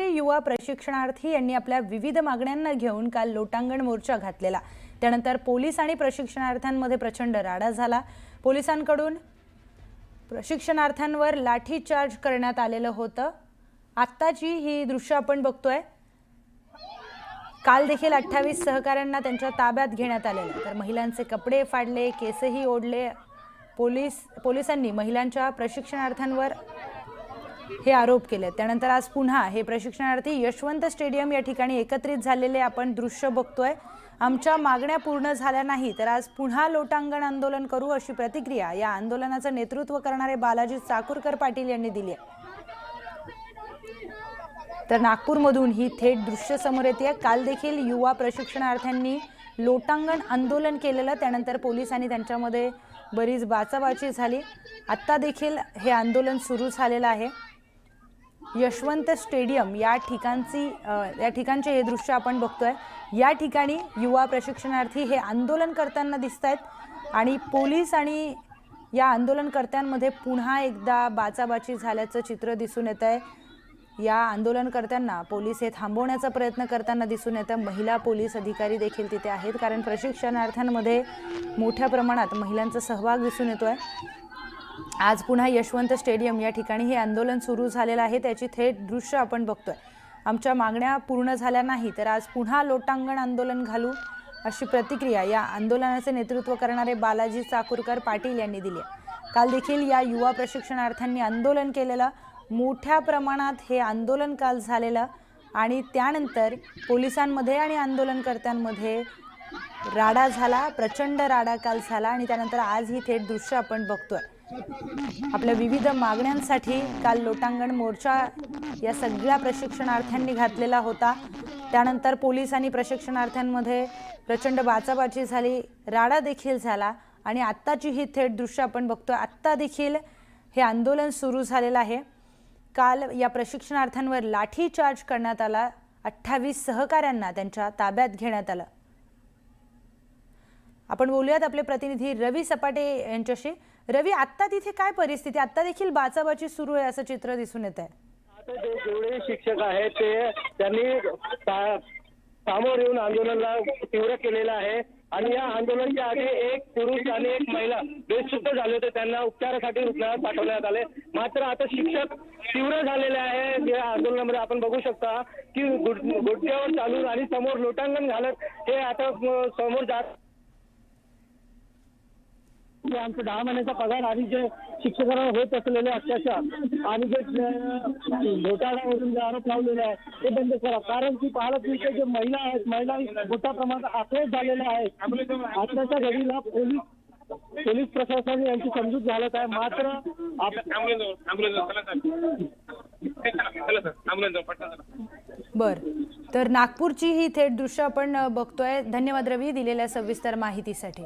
मुख्यमंत्री युवा प्रशिक्षणार्थी यांनी आपल्या विविध मागण्यांना घेऊन काल लोटांगण मोर्चा घातलेला. त्यानंतर पोलीस आणि प्रशिक्षणार्थ्यांमध्ये प्रचंड राडा झाला. पोलिसांकडून प्रशिक्षणार्थ्यांवर लाठीचार्ज करण्यात आलेलं होतं. आत्ताची ही दृश्य आपण बघतोय. काल देखील अठ्ठावीस सहकाऱ्यांना त्यांच्या ताब्यात घेण्यात आलेलं. तर महिलांचे कपडे फाडले केसही ओढले. पोलीस पोलिसांनी महिलांच्या प्रशिक्षणार्थ्यांवर हे आरोप केले त्यानंतर आज पुन्हा हे प्रशिक्षणार्थी यशवंत स्टेडियम या ठिकाणी एकत्रित झालेले आपण दृश्य बघतोय. आमच्या मागण्या पूर्ण झाल्या नाही तर आज पुन्हा लोटांगण आंदोलन करू अशी प्रतिक्रिया या आंदोलनाचं नेतृत्व करणारे बालाजी चाकूरकर पाटील यांनी दिली आहे. तर नागपूरमधून ही थेट दृश्य समोर येते. काल देखील युवा प्रशिक्षणार्थ्यांनी लोटांगण आंदोलन केलेलं त्यानंतर पोलिसांनी त्यांच्यामध्ये बरीच बाचाबाची झाली. आत्ता देखील हे आंदोलन सुरू झालेलं आहे. यशवंत स्टेडियम या ठिकाणची या ठिकाणचे हे दृश्य आपण बघतोय. या ठिकाणी युवा प्रशिक्षणार्थी हे आंदोलन करताना दिसत आहेत आणि पोलीस आणि या आंदोलनकर्त्यांमध्ये पुन्हा एकदा बाचाबाची झाल्याचं चित्र दिसून येत आहे या आंदोलनकर्त्यांना पोलीस हे थांबवण्याचा प्रयत्न करताना दिसून येतं महिला पोलीस अधिकारी देखील तिथे आहेत कारण प्रशिक्षणार्थ्यांमध्ये मोठ्या प्रमाणात महिलांचा सहभाग दिसून येतो आहे आज पुन्हा यशवंत स्टेडियम या ठिकाणी हे आंदोलन सुरू झालेलं आहे. त्याची थेट दृश्य आपण बघतोय. आमच्या मागण्या पूर्ण झाल्या नाही तर आज पुन्हा लोटांगण आंदोलन घालू अशी प्रतिक्रिया या आंदोलनाचे नेतृत्व करणारे बालाजी चाकूरकर पाटील यांनी दिली आहे. काल देखील या युवा प्रशिक्षणार्थ्यांनी आंदोलन केलेलं मोठ्या प्रमाणात हे आंदोलन काल झालेलं आणि त्यानंतर पोलिसांमध्ये आणि आंदोलनकर्त्यांमध्ये राडा झाला प्रचंड राडा काल झाला आणि त्यानंतर आज ही थेट दृश्य आपण बघतोय. आपल्या विविध मागण्यांसाठी काल लोटांगण मोर्चा या सगळ्या प्रशिक्षणार्थ्यांनी घातलेला होता. त्यानंतर पोलीस आणि प्रशिक्षणार्थ्यांमध्ये प्रचंड बाचाबाची झाली राडा देखील झाला आणि आत्ताची ही थेट दृश्य आपण बघतो आत्ता देखील हे आंदोलन सुरू झालेलं आहे. काल या प्रशिक्षणार्थ्यांवर लाठीचार्ज करण्यात आला. अठ्ठावीस सहकाऱ्यांना त्यांच्या ताब्यात घेण्यात आलं. आपण बोलूयात आपले प्रतिनिधी रवी सपाटे यांच्याशी. रवी आत्ता तिथे काय परिस्थिती? आत्ता देखील बाचाबाची सुरू आहे असं चित्र दिसून येत आहे जे जेवढे शिक्षक आहेत ते त्यांनी सामोर येऊन आंदोलनाला तीव्र केलेलं आहे. आणि या आंदोलनाच्या आधी एक पुरुष आणि एक महिला बेशुद्ध झाले होते. त्यांना उपचारासाठी रुग्णालयात पाठवण्यात आले. मात्र आता शिक्षक तीव्र झालेले आहे. या आंदोलनामध्ये आपण बघू शकता की गुड- गुडघ्यावर चालून आणि समोर लोटांगण घालत हे आता समोर जात जे आमचा दहा महिन्याचा पगार आणि जे शिक्षकांना होत असलेले अत्याचार आणि जे घोटाळ्यावरून जे आरोप लावलेले आहेत ते बंद करा. कारण की पालक विषय जे महिला आहेत महिला मोठ्या प्रमाणात आक्रोश झालेल्या आहेत. आताच्या घडीला पोलीस पोलीस प्रशासन यांची समजूत घालत आहे. मात्र बर. तर नागपूरची ही थेट दृश्य आपण बघतोय. धन्यवाद रवी दिलेल्या सविस्तर माहितीसाठी.